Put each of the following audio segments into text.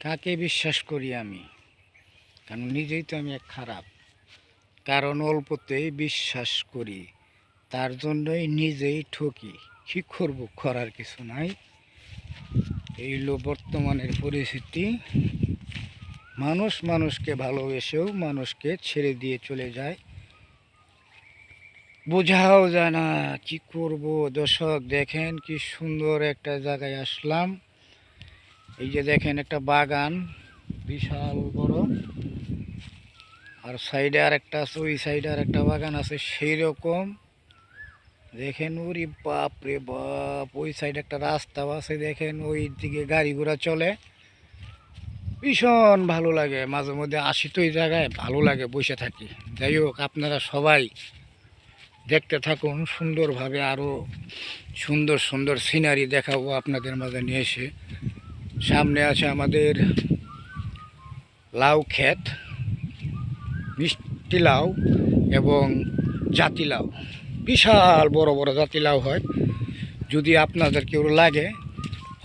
কাকে বিশ্বাস করি আমি? কারণ নিজেই তো আমি এক খারাপ। কারণ অল্পতেই বিশ্বাস করি, তার জন্যই নিজেই ঠকি। কী করব, করার কিছু নাই। এই হলো বর্তমানের পরিস্থিতি। মানুষ মানুষকে ভালোবেসেও মানুষকে ছেড়ে দিয়ে চলে যায়। বোঝাও যায় না, কি করব? দর্শক, দেখেন কি সুন্দর একটা জায়গায় আসলাম। এই যে দেখেন একটা বাগান, বিশাল বড়। আর সাইডে আর একটা আছে, ওই সাইডে আর একটা বাগান আছে সেই রকম দেখেন, ওরে বাপ রে বাপ, ওই সাইডে একটা রাস্তাও আছে, দেখেন, ওই দিকে গাড়ি ঘোড়া চলে। ভীষণ ভালো লাগে, মাঝে মধ্যে আসি তো এই জায়গায়, ভালো লাগে বসে থাকি। যাই হোক, আপনারা সবাই দেখতে থাকুন, সুন্দরভাবে আরও সুন্দর সুন্দর সিনারি দেখাবো আপনাদের মাঝে নিয়ে এসে। সামনে আছে আমাদের লাউ ক্ষেত, মিষ্টি লাউ এবং জাতি লাউ। বিশাল বড় বড় জাতি লাউ হয়। যদি আপনাদের কেউ লাগে,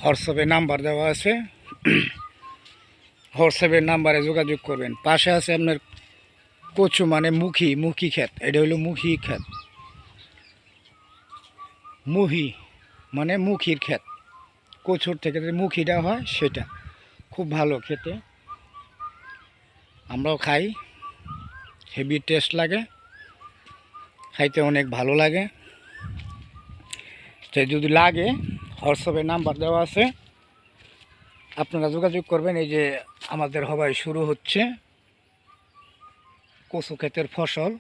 হোয়াটসঅ্যাপে নাম্বার দেওয়া আছে। হোয়াটসঅ্যাপের নাম্বারে যোগাযোগ করবেন। পাশে আছে আপনার কচু মানে মুখী মুখী ক্ষেত। এটা হলো মুখী ক্ষেত। মুহি মানে মুখির ক্ষেত। কচুর থেকে মুখিটা হয় সেটা। খুব ভালো খেতে। আমরাও খাই। হেভি টেস্ট লাগে। খাইতে অনেক ভালো লাগে। সে যদি লাগে, হোয়াটসঅ্যাপে নাম্বার দেওয়া আছে। আপনারা যোগাযোগ করবেন, এই যে আমাদের হবাই শুরু হচ্ছে। কচু ক্ষেতের ফসল।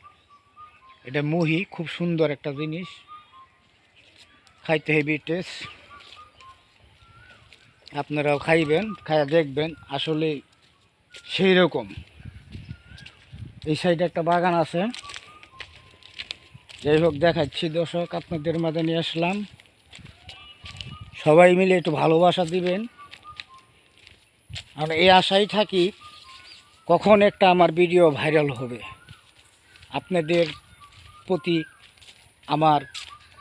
এটা মুহি, খুব সুন্দর একটা জিনিস। খাইতে হেভি টেস্ট। আপনারাও খাইবেন খাইয়া দেখবেন, আসলে সেই রকম এই সাইডে একটা বাগান আছে। যাই হোক, দেখাচ্ছি দর্শক, আপনাদের মাঝে নিয়ে আসলাম। সবাই মিলে একটু ভালোবাসা দিবেন। আর এই আশাই থাকি কখন একটা আমার ভিডিও ভাইরাল হবে। আপনাদের প্রতি আমার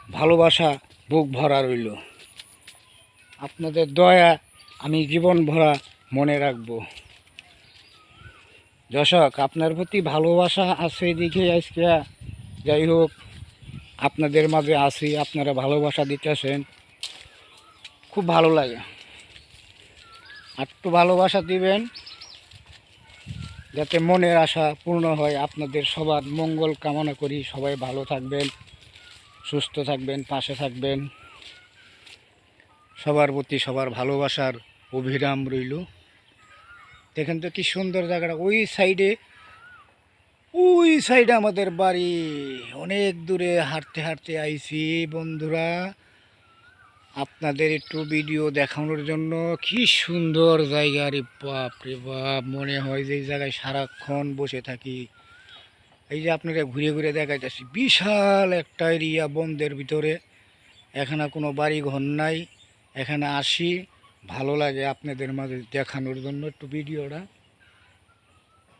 ভালোবাসা বুক ভরা রইল। আপনাদের দয়া আমি জীবন ভরা মনে রাখব। দর্শক, আপনার প্রতি ভালোবাসা আছে দেখে আজকে। যাই হোক, আপনাদের মাঝে আসি আপনারা ভালোবাসা দিতেছেন। খুব ভালো লাগে। একটু ভালোবাসা দিবেন, যাতে মনের আশা পূর্ণ হয়। আপনাদের সবার মঙ্গল কামনা করি। সবাই ভালো থাকবেন, সুস্থ থাকবেন, পাশে থাকবেন। সবার প্রতি সবার ভালোবাসার অভিরাম রইল। দেখেন তো কি সুন্দর জায়গাটা। ওই সাইডে ওই সাইডে আমাদের বাড়ি। অনেক দূরে হাঁটতে হাঁটতে আইছি। বন্ধুরা, আপনাদের একটু ভিডিও দেখানোর জন্য কি সুন্দর জায়গা। রে বাপ রে বাপ, মনে হয় যে এই জায়গায় সারাক্ষণ বসে থাকি। এই যে আপনারা ঘুরে ঘুরে দেখাইতেছি, বিশাল একটা এরিয়া বন্ধের ভিতরে। এখানে কোনো বাড়ি ঘর নাই। এখানে আসি, ভালো লাগে আপনাদের মাঝে দেখানোর জন্য একটু ভিডিওটা।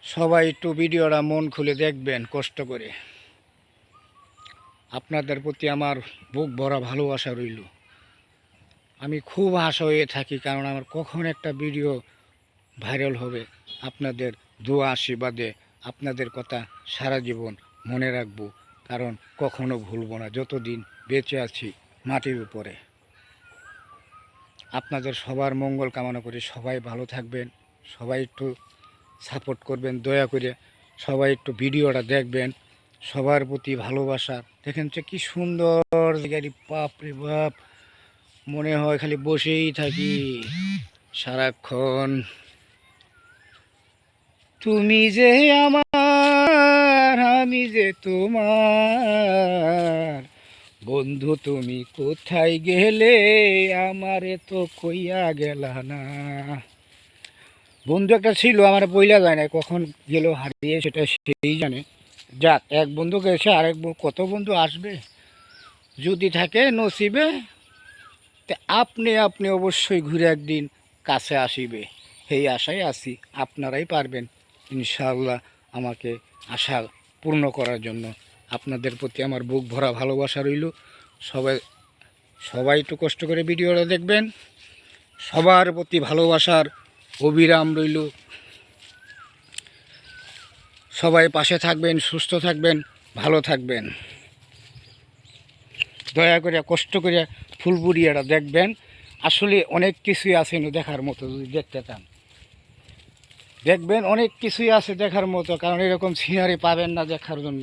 সবাই একটু ভিডিওটা মন খুলে দেখবেন, কষ্ট করে। আপনাদের প্রতি আমার বুক ভরা ভালোবাসা রইল। আমি খুব আশা হয়ে থাকি, কারণ আমার কখন একটা ভিডিও ভাইরাল হবে, আপনাদের দোয়া, আশীর্বাদে আপনাদের কথা সারা জীবন মনে রাখব, কারণ কখনো ভুলবো না, যতদিন বেঁচে আছি মাটির উপরে। আপনাদের সবার মঙ্গল কামনা করি। সবাই ভালো থাকবেন, সবাই একটু সাপোর্ট করবেন, দয়া করে সবাই একটু ভিডিওটা দেখবেন। সবার প্রতি ভালোবাসা। দেখেন তো কী সুন্দর জায়গাটি বাপ রে বাপ। মনে হয় খালি বসেই থাকি। সারাক্ষণ তুমি যে আমার, আমি যে তোমার। বন্ধু, তুমি কোথায় গেলে? আমারে তো কইয়া গেলা না। বন্ধু একটা ছিল, আমার বইলা যায় না কখন গেল হারিয়ে সেটা সেই জানে। যাক, এক বন্ধু গেছে, আরেক কত বন্ধু আসবে? যদি থাকে নসিবে, তে আপনি আপনি অবশ্যই ঘুরে একদিন কাছে আসিবে। সেই আশায় আসি আপনারাই পারবেন, ইনশাআল্লাহ, আমাকে আশা পূর্ণ করার জন্য। আপনাদের প্রতি আমার বুক ভরা ভালোবাসা রইল। সবাই সবাই একটু কষ্ট করে ভিডিওটা দেখবেন। সবার প্রতি ভালোবাসার অবিরাম রইল। সবাই পাশে থাকবেন, সুস্থ থাকবেন, ভালো থাকবেন। দয়া করে কষ্ট করে ফুলপুরিয়াটা দেখবেন। আসলে অনেক কিছুই আছে দেখার মতো যদি দেখতে চান। দেখবেন অনেক কিছুই আছে দেখার মতো, কারণ এরকম সিনারি পাবেন না দেখার জন্য।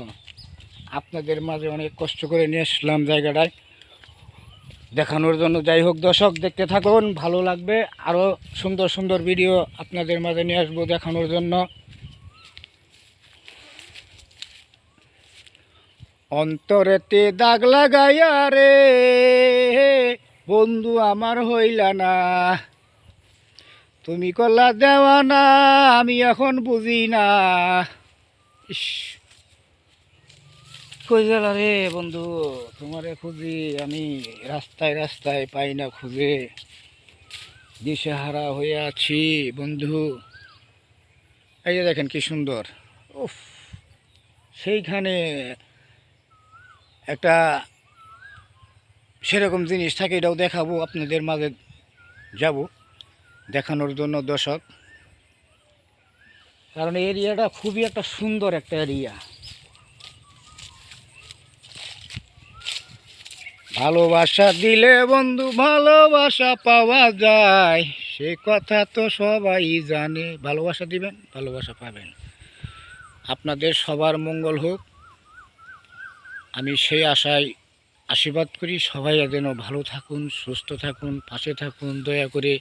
আপনাদের মাঝে অনেক কষ্ট করে নিয়ে আসলাম জায়গাটায়। দেখানোর জন্য যাই হোক, দর্শক, দেখতে থাকুন, ভালো লাগবে। আরও সুন্দর সুন্দর ভিডিও আপনাদের মাঝে নিয়ে আসব দেখানোর জন্য। অন্তরেতে দাগ লাগাইয়া রে, বন্ধু আমার হইলা না। তুমি কল্লা দেওয়া না, আমি এখন বুঝি না। ইস। কই গেল বন্ধু? তোমারে খুঁজি, আমি রাস্তায় রাস্তায় পাই না খুঁজে। দিশেহারা হয়ে আছি বন্ধু। এই যে দেখেন কি সুন্দর। উফ, সেইখানে একটা সেরকম জিনিস থাকে, এটাও দেখাবো, আপনাদের মাঝে যাব দেখানোর জন্য দর্শক। কারণ এরিয়াটা খুবই একটা সুন্দর একটা এরিয়া। ভালোবাসা দিলে বন্ধু ভালোবাসা পাওয়া যায়। সে কথা তো সবাই জানে। ভালোবাসা দিবেন, ভালোবাসা পাবেন। আপনাদের সবার মঙ্গল হোক। আমি সেই আশায় আশীর্বাদ করি সবাই যেন ভালো থাকুন, সুস্থ থাকুন, পাশে থাকুন। দয়া করে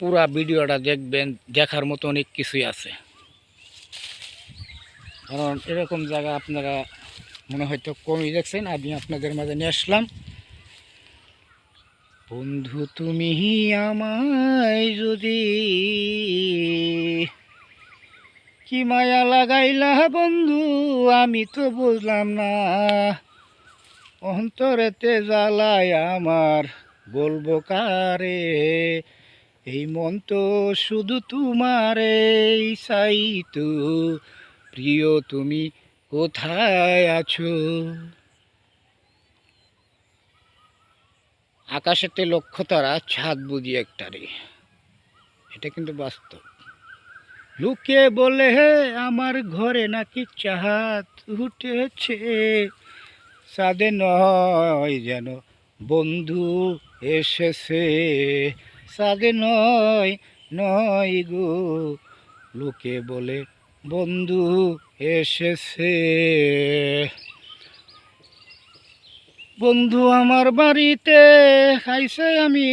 পুরা ভিডিওটা দেখবেন, দেখার মতো অনেক কিছুই আছে। কারণ এরকম জায়গা আপনারা মনে হয়তো কমই দেখছেন আমি আপনাদের মাঝে নিয়ে আসলাম। বন্ধু, তুমি আমায় যদি কি মায়া লাগাইলা বন্ধু, আমি তো বুঝলাম না। অন্তরেতে জ্বালায় আমার, বলব কারে? এই মন তো শুধু তোমারে চাই তো প্রিয় তুমি। কোথায় আছো? আকাশেতে লক্ষ্য তারা, ছাদ বুঝি একটারে। এটা কিন্তু বাস্তব। লোকে বলে, হে, আমার ঘরে নাকি চাহাত উঠেছে। সাদে নয় যেন বন্ধু এসেছে। সাদে নয় নয় গো। লোকে বলে বন্ধু এসেছে। বন্ধু আমার বাড়িতে খাইছে আমি।